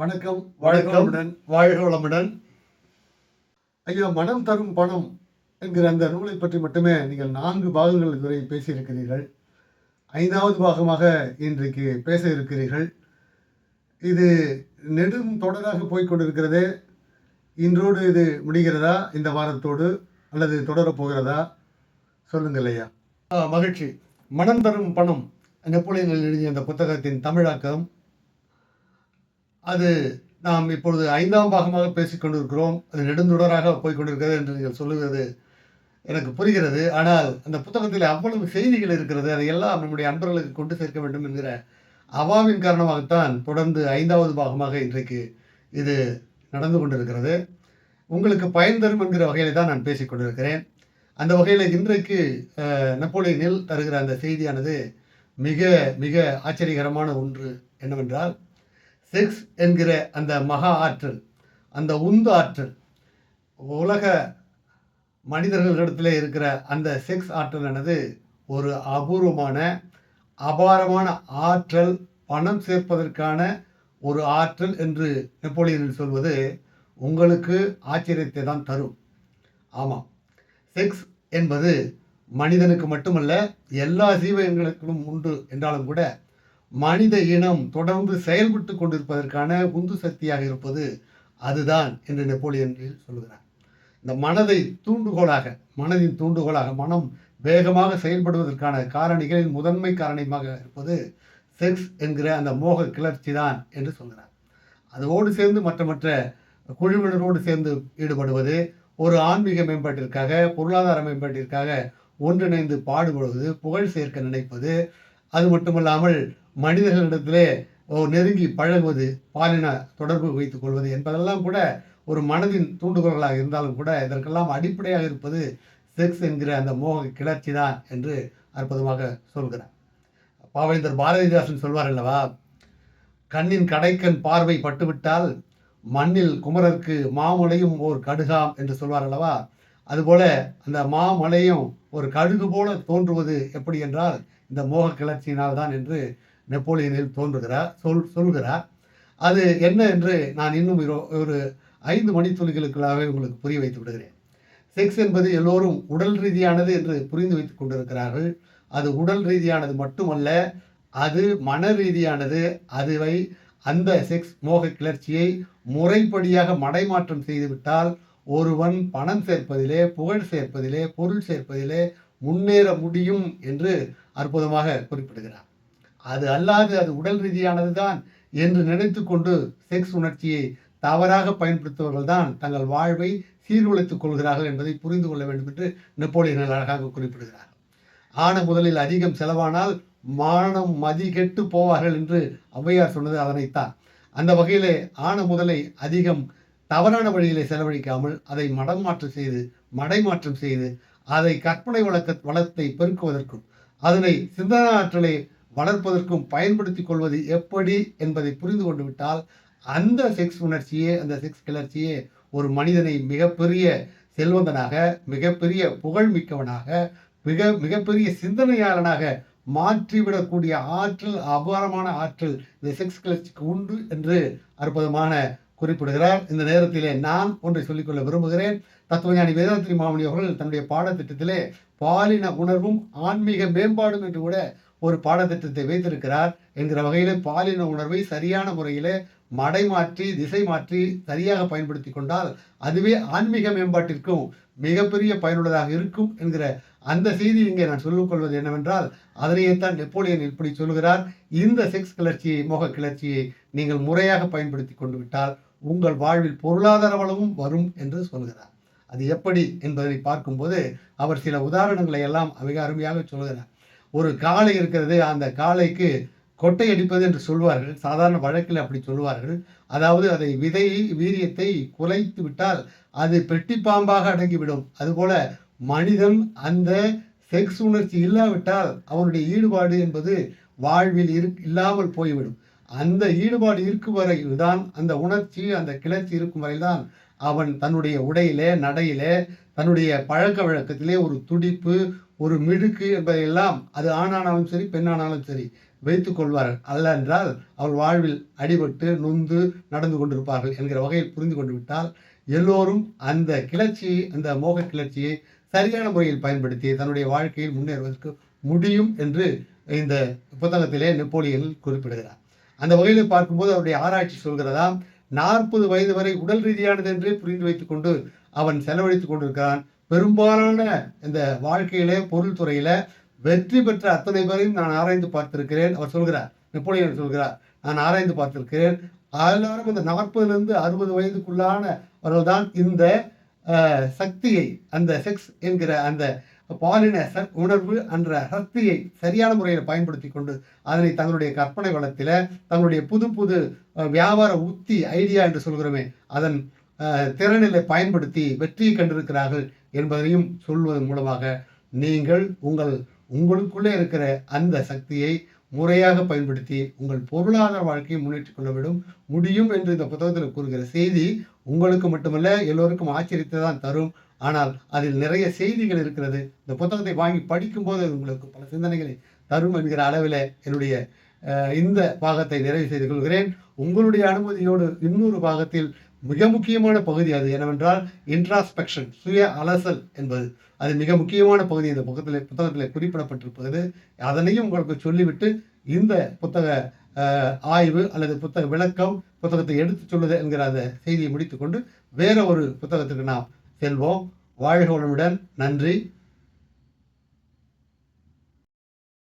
வணக்கம் வணக்கம். வணக்கமுடன் வாழ்க வளமுடன் ஐயா மனம் தரும் பணம் என்கிற அந்த நூலை பற்றி மட்டுமே நீங்கள் நான்கு பாகங்கள் இதுவரை பேசியிருக்கிறீர்கள். ஐந்தாவது பாகமாக இன்றைக்கு பேச இருக்கிறீர்கள். இது நெடும் தொடராக போய்க் கொண்டிருக்கிறதே. இன்றோடு இது முடிகிறதா? இந்த வாரத்தோடு அல்லது தொடரப் போகிறதா? சொல்லுங்கள் ஐயா. மகிழ்ச்சி. மனம் தரும் பணம். நெப்போலியன் எழுதிய அந்த புத்தகத்தின் தமிழாக்கம். அது நாம் இப்பொழுது ஐந்தாம் பாகமாக பேசிக்கொண்டிருக்கிறோம் அது நெடுந்தொடராக போய்கொண்டிருக்கிறது என்று நீங்கள் சொல்லுகிறது எனக்கு புரிகிறது. ஆனால் அந்த புத்தகத்தில் அவ்வளவு செய்திகள் இருக்கிறது அதையெல்லாம் நம்முடைய அன்பர்களுக்கு கொண்டு சேர்க்க வேண்டும் என்கிற அவாவின் காரணமாகத்தான் தொடர்ந்து ஐந்தாவது பாகமாக இன்றைக்கு இது நடந்து கொண்டிருக்கிறது. உங்களுக்கு பயன் தரும் என்கிற வகையில தான் நான் பேசிக்கொண்டிருக்கிறேன் அந்த வகையில் இன்றைக்கு நெப்போலியனில் தருகிற அந்த செய்தியானது மிக மிக ஆச்சரியகரமான ஒன்று என்னவென்றால் செக்ஸ் என்கிற அந்த மகா ஆற்றல் அந்த உந்து ஆற்றல் உலக மனிதர்களிடத்தில் இருக்கிற அந்த செக்ஸ் ஆற்றலானது ஒரு அபூர்வமான அபாரமான ஆற்றல் பணம் சேர்ப்பதற்கான ஒரு ஆற்றல் என்று நெப்போலியனில் சொல்வது உங்களுக்கு ஆச்சரியத்தை தான் தரும். ஆமாம் செக்ஸ் என்பது மனிதனுக்கு மட்டுமல்ல எல்லா ஜீவன்களுக்கும் உண்டு என்றாலும் கூட மனித இனம் தொடர்ந்து செயல்பட்டு கொண்டிருப்பதற்கான உந்து சக்தியாக இருப்பது அதுதான் என்று நெப்போலியன் சொல்கிறார் இந்த மனதை தூண்டுகோலாக மனதின் தூண்டுகோலாக மனம் வேகமாக செயல்படுவதற்கான காரணிகளின் முதன்மை காரணமாக இருப்பது செக்ஸ் என்கிற அந்த மோக கிளர்ச்சி தான் என்று சொல்கிறார் அதோடு சேர்ந்து மற்ற மற்ற குழுவினரோடு சேர்ந்து ஈடுபடுவது ஒரு ஆன்மீக மேம்பாட்டிற்காக பொருளாதார மேம்பாட்டிற்காக ஒன்றிணைந்து பாடுபடுவது புகழ் சேர்க்க நினைப்பது அது மட்டுமல்லாமல் மனிதர்களிடத்திலே ஓ, நெருங்கி பழகுவது பாலின தொடர்பு வைத்துக் கொள்வது என்பதெல்லாம் கூட ஒரு மனதின் தூண்டுகோல்களாக இருந்தாலும் கூட இதற்கெல்லாம் அடிப்படையாக இருப்பது செக்ஸ் என்கிற அந்த மோக கிளர்ச்சி தான் என்று அற்புதமாக சொல்கிறார். பாவேந்தர் பாரதிதாசன் சொல்வார் அல்லவா? கண்ணின் கடைக்கண் பார்வை பட்டுவிட்டால் மண்ணில் குமரருக்கு மாமலையும் ஓர் கடுகாம் என்று சொல்வார் அல்லவா? அதுபோல அந்த மாமலையும் ஒரு கடுகு போல தோன்றுவது எப்படி என்றால் இந்த மோக கிளர்ச்சியினால் தான் என்று நெப்போலியனில் தோன்றுகிறார் சொல் சொல்கிறார் அது என்ன என்று நான் இன்னும் ஒரு- ஐந்து மணித்துளிகளுக்குள்ளாகவே உங்களுக்கு புரிய வைத்து விடுகிறேன். செக்ஸ் என்பது எல்லோரும் உடல் ரீதியானது என்று புரிந்து வைத்துக் கொண்டிருக்கிறார்கள். அது உடல் ரீதியானது மட்டுமல்ல அது மன ரீதியானது. அதுவை அந்த செக்ஸ் மோக கிளர்ச்சியை முறைப்படியாக மடைமாற்றம் செய்துவிட்டால் ஒருவன் பணம் சேர்ப்பதிலே புகழ் சேர்ப்பதிலே பொருள் சேர்ப்பதிலே முன்னேற முடியும் என்று அற்புதமாக குறிப்பிடுகிறார். அது அல்லாது அது உடல் ரீதியானது தான் என்று நினைத்து கொண்டு செக்ஸ் உணர்ச்சியை தவறாக பயன்படுத்துபவர்கள் தான் தங்கள் வாழ்வை சீர்குலைத்துக் கொள்கிறார்கள் என்பதை புரிந்து கொள்ள வேண்டும் என்று நெப்போலியன் அழகாக குறிப்பிடுகிறார். ஆன முதலில் அதிகம் செலவானால் மானம் மதி கெட்டு போவார்கள் என்று ஔவையார் சொன்னது அதனைத்தான். அந்த வகையிலே ஆன முதலை அதிகம் தவறான வழியிலே செலவழிக்காமல் அதை மடமாற்றம் செய்து மடைமாற்றம் செய்து அதை கற்பனை வழக்க வளத்தை பெருக்குவதற்கும் அதனை சிந்தனை ஆற்றலை வளர்ப்பதற்கும் பயன்படுத்திக் கொள்வது எப்படி என்பதை புரிந்து கொண்டு விட்டால் அந்த செக்ஸ் உணர்ச்சியே அந்த செக்ஸ் கிளர்ச்சியே ஒரு மனிதனை மிகப்பெரிய செல்வந்தனாக மிகப்பெரிய புகழ்மிக்கவனாக மிக மிகப்பெரிய சிந்தனையாளனாக மாற்றிவிடக்கூடிய ஆற்றல் அபாரமான ஆற்றல் இந்த செக்ஸ் கிளர்ச்சிக்கு உண்டு என்று அற்புதமான குறிப்பிடுகிறார். இந்த நேரத்திலே நான் ஒன்றை சொல்லிக்கொள்ள விரும்புகிறேன். தத்துவஞானி வேதாத்திரி மாமணி அவர்கள் தன்னுடைய பாடத்திட்டத்திலே பாலின உணர்வும் ஆன்மீக மேம்பாடும் என்று கூட ஒரு பாடத்திட்டத்தை வைத்திருக்கிறார் என்கிற வகையில் பாலின உணர்வை சரியான முறையிலே மடைமாற்றி திசை மாற்றி சரியாக பயன்படுத்தி கொண்டால் அதுவே ஆன்மீக மேம்பாட்டிற்கும் மிகப்பெரிய பயனுள்ளதாக இருக்கும் என்கிற அந்த செய்தி இங்கே நான் சொல்லிக்கொள்வது என்னவென்றால் அதனையேத்தான் நெப்போலியன் இப்படி சொல்கிறார் இந்த செக்ஸ் கிளர்ச்சியை மோக கிளர்ச்சியை நீங்கள் முறையாக பயன்படுத்தி கொண்டு விட்டால் உங்கள் வாழ்வில் பொருளாதார வளமும் வரும் என்று சொல்கிறார். அது எப்படி என்பதை பார்க்கும்போது அவர் சில உதாரணங்களை எல்லாம் மிக அருமையாக சொல்கிறார். ஒரு காளை இருக்கிறது அந்த காளைக்கு கொட்டை அடிப்பது என்று சொல்வார்கள். சாதாரண வழக்கில் அப்படி சொல்வார்கள். அதாவது அதை விதையை வீரியத்தை குலைத்து விட்டால் அது பெட்டி பாம்பாக அடங்கிவிடும். அதுபோல மனிதன் அந்த செக்ஸ் உணர்ச்சி இல்லாவிட்டால் அவனுடைய ஈடுபாடு என்பது வாழ்வில் இரு இல்லாமல் போய்விடும். அந்த ஈடுபாடு இருக்கும் வரையில்தான் அந்த உணர்ச்சி அந்த கிளர்ச்சி இருக்கும் வரைதான் அவன் தன்னுடைய உடையிலே நடையிலே தன்னுடைய பழக்க வழக்கத்திலே ஒரு துடிப்பு ஒரு மிடுக்கு என்பதையெல்லாம் அது ஆணானாலும் சரி பெண்ணானாலும் சரி வைத்துக் கொள்வார்கள். அல்ல என்றால் அவள் வாழ்வில் அடிபட்டு நொந்து நடந்து கொண்டிருப்பார்கள் என்கிற வகையில் புரிந்து கொண்டு விட்டால் எல்லோரும் அந்த கிளர்ச்சியை அந்த மோக கிளர்ச்சியை சரியான முறையில் பயன்படுத்தி தன்னுடைய வாழ்க்கையில் முன்னேறுவதற்கு முடியும் என்று இந்த புத்தகத்திலே நெப்போலியன் குறிப்பிடுகிறார். அந்த வகையில் பார்க்கும்போது அவருடைய ஆராய்ச்சி சொல்கிறதாம் நாற்பது வயது வரை உடல் ரீதியானது என்றே புரிந்து வைத்துக் கொண்டு அவன் செலவழித்துக் கொண்டிருக்கிறான் பெரும்பாலான இந்த வாழ்க்கையிலே பொருள் துறையில வெற்றி பெற்ற அத்தனை பேரையும் நான் ஆராய்ந்து பார்த்திருக்கிறேன். அவர் சொல்கிறார் நெப்போலியன் சொல்கிறார் நான் ஆராய்ந்து பார்த்திருக்கிறேன். எல்லாரும் இந்த நாற்பதுலேருந்து அறுபது வயதுக்குள்ளான அவர்கள் தான் இந்த சக்தியை அந்த செக்ஸ் என்கிற அந்த பாலின ச- உணர்வு என்ற சக்தியை சரியான முறையில் பயன்படுத்தி கொண்டு அதனை தங்களுடைய கற்பனை வளத்தில் தங்களுடைய புது புது வியாபார உத்தி ஐடியா என்று சொல்கிறோமே அதன் திறனிலை பயன்படுத்தி வெற்றியை கண்டிருக்கிறார்கள் என்பதையும் சொல்வதன் மூலமாக நீங்கள் உங்கள் உங்களுக்குள்ளே இருக்கிற அந்த சக்தியை முறையாக பயன்படுத்தி உங்கள் பொருளாதார வாழ்க்கையை முன்னேற்றிக் கொள்ளவிடும் முடியும் என்று இந்த புத்தகத்தில் கூறுகிற செய்தி உங்களுக்கு மட்டுமல்ல எல்லோருக்கும் ஆச்சரியத்தை தான் தரும். ஆனால் அதில் நிறைய செய்திகள் இருக்கிறது. இந்த புத்தகத்தை வாங்கி படிக்கும்போது அது உங்களுக்கு பல சிந்தனைகளை தரும் என்கிற அளவில் என்னுடைய இந்த பாகத்தை நிறைவு செய்து கொள்கிறேன். உங்களுடைய அனுமதியோடு இன்னொரு பாகத்தில் மிக முக்கியமான பகுதி அது என்னவென்றால் இன்ட்ராஸ்பெக்ஷன் சுய அலசல் என்பது. அது மிக முக்கியமான பகுதி. இந்த புத்தகத்தில் புத்தகத்தில் குறிப்பிடப்பட்டிருப்பது. அதனையும் உங்களுக்கு சொல்லிவிட்டு இந்த புத்தக ஆய்வு அல்லது புத்தக விளக்கம் புத்தகத்தை எடுத்துச் சொல்லுது என்கிற அந்த செய்தியை முடித்துக்கொண்டு வேற ஒரு புத்தகத்துக்கு நாம் செல்வோம். வாழ்க நன்றி.